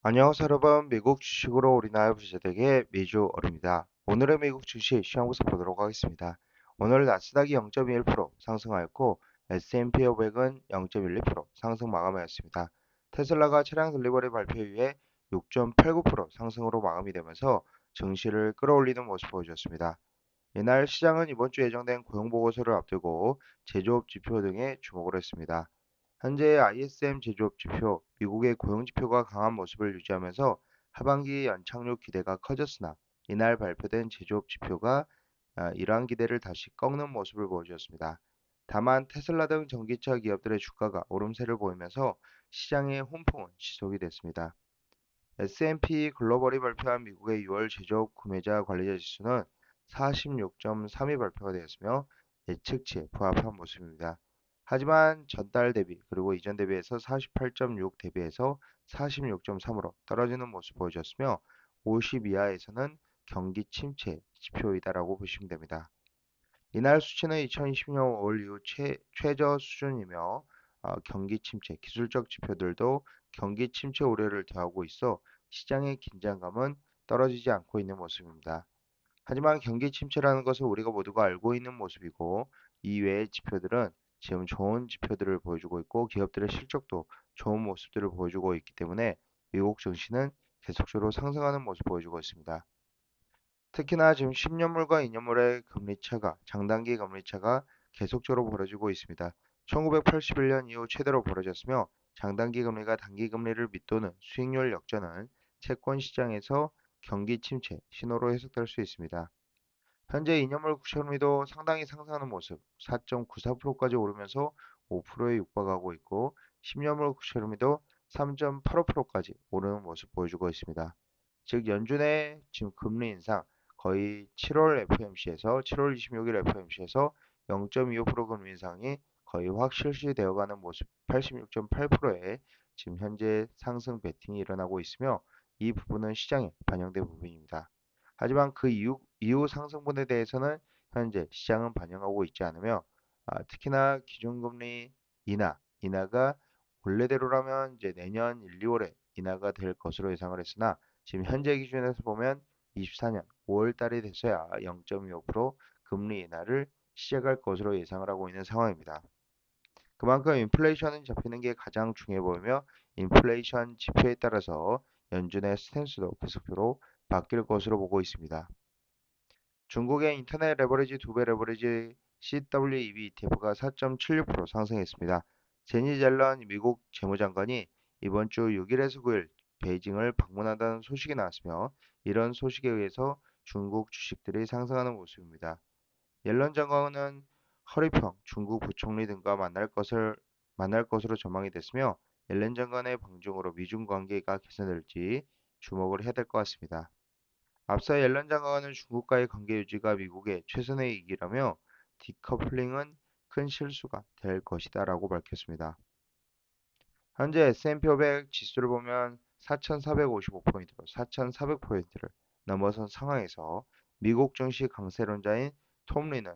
안녕하세요 여러분 미국 주식으로 우리나라 부자되게 미주 어릅니다. 오늘의 미국 주식 시황부터 보도록 하겠습니다. 오늘 나스닥이 0.1% 상승하였고 S&P 500은 0.12% 상승 마감하였습니다. 테슬라가 차량 딜리버리 발표 이후에 6.89% 상승으로 마감이 되면서 증시를 끌어올리는 모습 보여주었습니다. 이날 시장은 이번 주 예정된 고용보고서를 앞두고 제조업 지표 등에 주목을 했습니다. 현재 ISM 제조업 지표, 미국의 고용 지표가 강한 모습을 유지하면서 하반기 연착륙 기대가 커졌으나 이날 발표된 제조업 지표가 아, 이러한 기대를 다시 꺾는 모습을 보여주었습니다. 다만 테슬라 등 전기차 기업들의 주가가 오름세를 보이면서 시장의 혼풍은 지속이 됐습니다. S&P 글로벌이 발표한 미국의 6월 제조업 구매자 관리자 지수는 46.3이 발표가 되었으며 예측치에 부합한 모습입니다. 하지만 전달 대비 그리고 이전 대비해서 48.6 대비해서 46.3으로 떨어지는 모습 보여줬으며 50 이하에서는 경기 침체 지표이다라고 보시면 됩니다. 이날 수치는 2020년 5월 이후 최, 최저 수준이며 어, 경기 침체, 기술적 지표들도 경기 침체 우려를 더하고 있어 시장의 긴장감은 떨어지지 않고 있는 모습입니다. 하지만 경기 침체라는 것을 우리가 모두가 알고 있는 모습이고 이외의 지표들은 지금 좋은 지표들을 보여주고 있고 기업들의 실적도 좋은 모습들을 보여주고 있기 때문에 미국 증시는 계속적으로 상승하는 모습 보여주고 있습니다. 특히나 지금 10년물과 2년물의 금리차가 장단기 금리차가 계속적으로 벌어지고 있습니다. 1981년 이후 최대로 벌어졌으며 장단기 금리가 단기 금리를 밑도는 수익률 역전은 채권 시장에서 경기 침체 신호로 해석될 수 있습니다. 현재 2년물 국채금리도 상당히 상승하는 모습 4.94%까지 오르면서 5%에 육박하고 있고 10년물 국채금리도 3.85%까지 오르는 모습 보여주고 있습니다. 즉 연준의 지금 금리 인상 거의 7월 FOMC에서 7월 26일 FOMC에서 0.25% 금리 인상이 거의 확 실시 되어가는 모습 86.8%의 지금 현재 상승 베팅이 일어나고 있으며 이 부분은 시장에 반영된 부분입니다. 하지만 그 이후, 이후 상승분에 대해서는 현재 시장은 반영하고 있지 않으며 아, 특히나 기준금리 인하, 인하가 원래대로라면 이제 내년 1, 2월에 인하가 될 것으로 예상을 했으나 지금 현재 기준에서 보면 24년 5월 달이 돼서야 0.25% 금리 인하를 시작할 것으로 예상을 하고 있는 상황입니다. 그만큼 인플레이션은 잡히는 게 가장 중요해 보이며 인플레이션 지표에 따라서 연준의 스탠스도 계속적으로 바뀔 것으로 보고 있습니다. 중국의 인터넷 레버리지 두 배 레버리지 CWEB ETF가 4.76% 상승했습니다. 제니 젤런 미국 재무장관이 이번 주 6일에서 9일 베이징을 방문한다는 소식이 나왔으며 이런 소식에 의해서 중국 주식들이 상승하는 모습입니다. 옐런 장관은 허리평 중국 부총리 등과 만날 것을 만날 것으로 전망이 됐으며 옐런 장관의 방중으로 미중 관계가 개선될지 주목을 해야 될 것 같습니다. 앞서 옐런 장관은 중국과의 관계 유지가 미국의 최선의 이익이라며 디커플링은 큰 실수가 될 것이다 라고 밝혔습니다. 현재 S&P 500 지수를 보면 4,455포인트로 4,400포인트를 넘어선 상황에서 미국 증시 강세론자인 톰 리는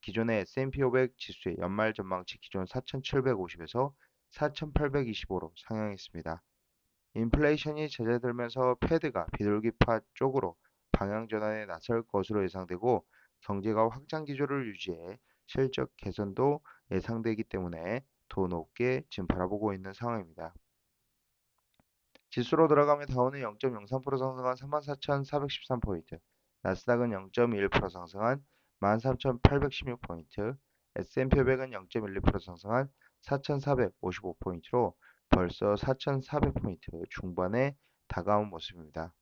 기존의 S&P 500 지수의 연말 전망치 기존 4,750에서 4,825로 상향했습니다. 인플레이션이 잦아들면서 패드가 비둘기파 쪽으로 방향 전환에 나설 것으로 예상되고 경제가 확장 기조를 유지해 실적 개선도 예상되기 때문에 더 높게 지금 바라보고 있는 상황입니다. 지수로 들어가면 다우는 0.03% 상승한 34,413포인트, 나스닥은 0.1% 상승한 13,816포인트, S&P 500은 0.12% 상승한 4,455포인트로 벌써 4,400포인트 중반에 다가온 모습입니다.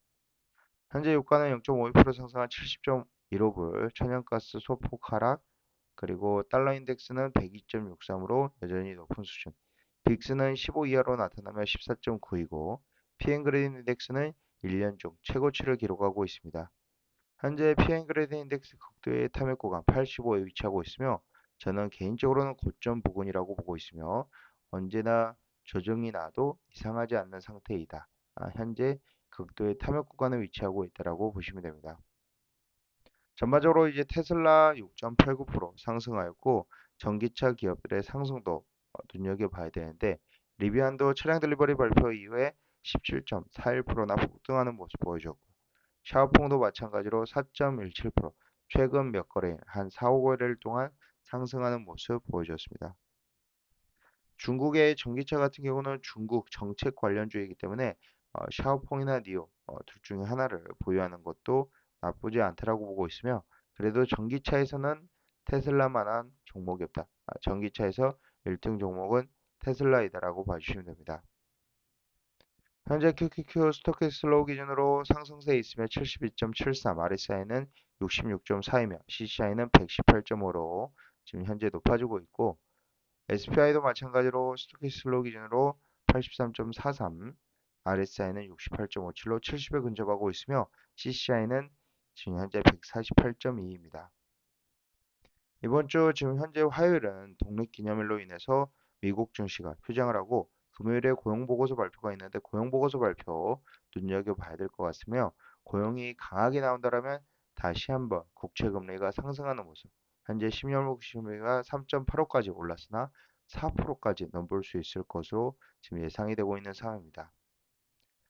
현재 유가는 0.52% 상승한 70.15불, 천연가스 소폭 하락, 그리고 달러 인덱스는 102.63으로 여전히 높은 수준. 빅스는 15 이하로 나타나며 14.9이고 피엔그레인 인덱스는 1년 중 최고치를 기록하고 있습니다. 현재 피엔그레인 인덱스 극도의 탐욕 구간 85에 위치하고 있으며 저는 개인적으로는 고점 부근이라고 보고 있으며 언제나 조정이 나도 이상하지 않는 상태이다. 아, 현재 극도의 탐욕 구간에 위치하고 있다라고 보시면 됩니다. 전반적으로 이제 테슬라 6.89% 상승하였고 전기차 기업들의 상승도 어, 눈여겨봐야 되는데 리비안도 차량 딜리버리 발표 이후에 17.41%나 폭등하는 모습 보여줬고 샤오퐁도 마찬가지로 4.17% 최근 몇 거래 한 4, 5거래일 동안 상승하는 모습 보여줬습니다. 중국의 전기차 같은 경우는 중국 정책 관련주이기 때문에 어, 샤오퐁이나 니오 어, 둘 중에 하나를 보유하는 것도 나쁘지 않다라고 보고 있으며 그래도 전기차에서는 테슬라만한 종목이 없다. 아, 전기차에서 1등 종목은 테슬라이다라고 봐주시면 됩니다. 현재 QQQ 스토캐스트 로우 기준으로 상승세에 있으며 72.73, RSI는 66.4이며 CCI는 118.5로 지금 현재 높아지고 있고 SPI도 마찬가지로 스토캐스트 로우 기준으로 83.43, RSI는 68.57로 70에 근접하고 있으며 CCI는 지금 현재 148.2입니다. 이번 주 지금 현재 화요일은 독립기념일로 인해서 미국 증시가 휴장을 하고 금요일에 고용보고서 발표가 있는데 고용보고서 발표 눈여겨봐야 될 것 같으며 고용이 강하게 나온다면 다시 한번 국채금리가 상승하는 모습 현재 10년물 국채금리가 3.85까지 올랐으나 4%까지 넘볼 수 있을 것으로 지금 예상이 되고 있는 상황입니다.